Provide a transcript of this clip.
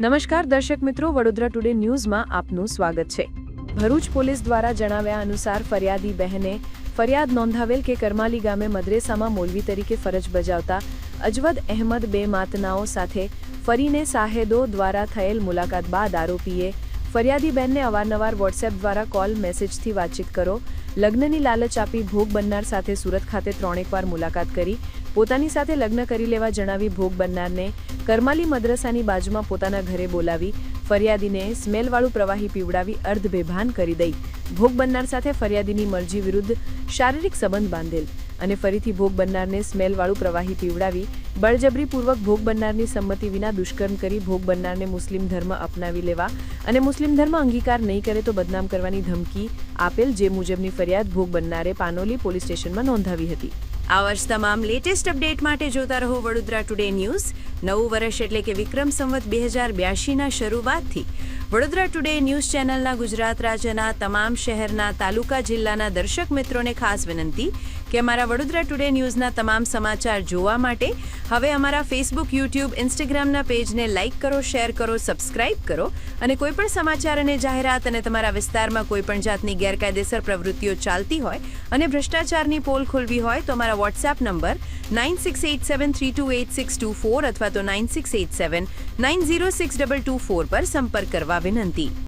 નમસ્કાર દર્શક મિત્રો, વડોદરા ટુડે ન્યૂઝમાં આપનું સ્વાગત છે. ભરૂચ પોલીસ દ્વારા જણાવ્યા અનુસાર ફરિયાદી બહેને ફરિયાદ નોંધાવેલ કે કરમાલી ગામે મદ્રેસામાં મોલવી તરીકે ફરજ બજાવતા અજવદ અહેમદ બે માતનાઓ સાથે ફરીને સાહેદો દ્વારા થયેલ મુલાકાત બાદ આરોપીએ ફરિયાદી બહેનને અવારનવાર વોટ્સએપ દ્વારા કોલ મેસેજથી વાતચીત કરો, લગ્નની લાલચ આપી ભોગ બનનાર સાથે સુરત ખાતે ત્રણેક વાર મુલાકાત કરી, પોતાની સાથે લગ્ન કરી લેવા જણાવી ભોગ બનનારને કરમાલી મદ્રસાની બાજુમાં પોતાના ઘરે બોલાવી, ફરિયાદીને સ્મેલવાળું પ્રવાહી પીવડાવી અર્ધબેભાન કરી દઈ. ભોગ બનનાર સાથે ફરિયાદીની મરજી વિરુદ્ધ શારીરિક સંબંધ બાંધેલ. અને ફરીથી ભોગ બનનારને સ્મેલવાળું પ્રવાહી પીવડાવી, બળજબરીપૂર્વક ભોગ બનનારની સંમતિ વિના દુષ્કર્મ કરી ભોગ બનનારને મુસ્લિમ ધર્મ અપનાવી લેવા અને મુસ્લિમ ધર્મ અંગીકાર નહીં કરે તો બદનામ કરવાની ધમકી આપેલ જે મુજબની ફરિયાદ ભોગ બનનારે પાનોલી પોલીસ સ્ટેશનમાં નોંધાવી હતી. આ વર્ષ તમામ લેટેસ્ટ અપડેટ માટે જોતા રહો વડોદરા ટુડે ન્યૂઝ. નવું વર્ષ એટલે કે વિક્રમ સંવત બે હજાર બ્યાસીના શરૂઆતથી. વડોદરા ટુડે ન્યૂઝ ચેનલના ગુજરાત રાજ્યના તમામ શહેરના તાલુકા જિલ્લાના દર્શક મિત્રોને ખાસ વિનંતી. કે અમારા વડોદરા ટુડે ન્યૂઝના તમામ સમાચાર જોવા માટે હવે અમારા ફેસબુક યુટ્યુબ ઇન્સ્ટાગ્રામના પેજને લાઇક કરો શેર કરો સબસ્ક્રાઇબ કરો અને કોઈપણ સમાચાર અને જાહેરાત અને તમારા વિસ્તારમાં કોઈપણ જાતની ગેરકાયદેસર પ્રવૃત્તિઓ ચાલતી હોય અને ભ્રષ્ટાચારની પોલ ખોલવી હોય તો અમારા WhatsApp number nine six eight seven three two eight six two four અથવા તો nine six eight seven nine zero six double two four પર સંપર્ક કરવા વિનંતી.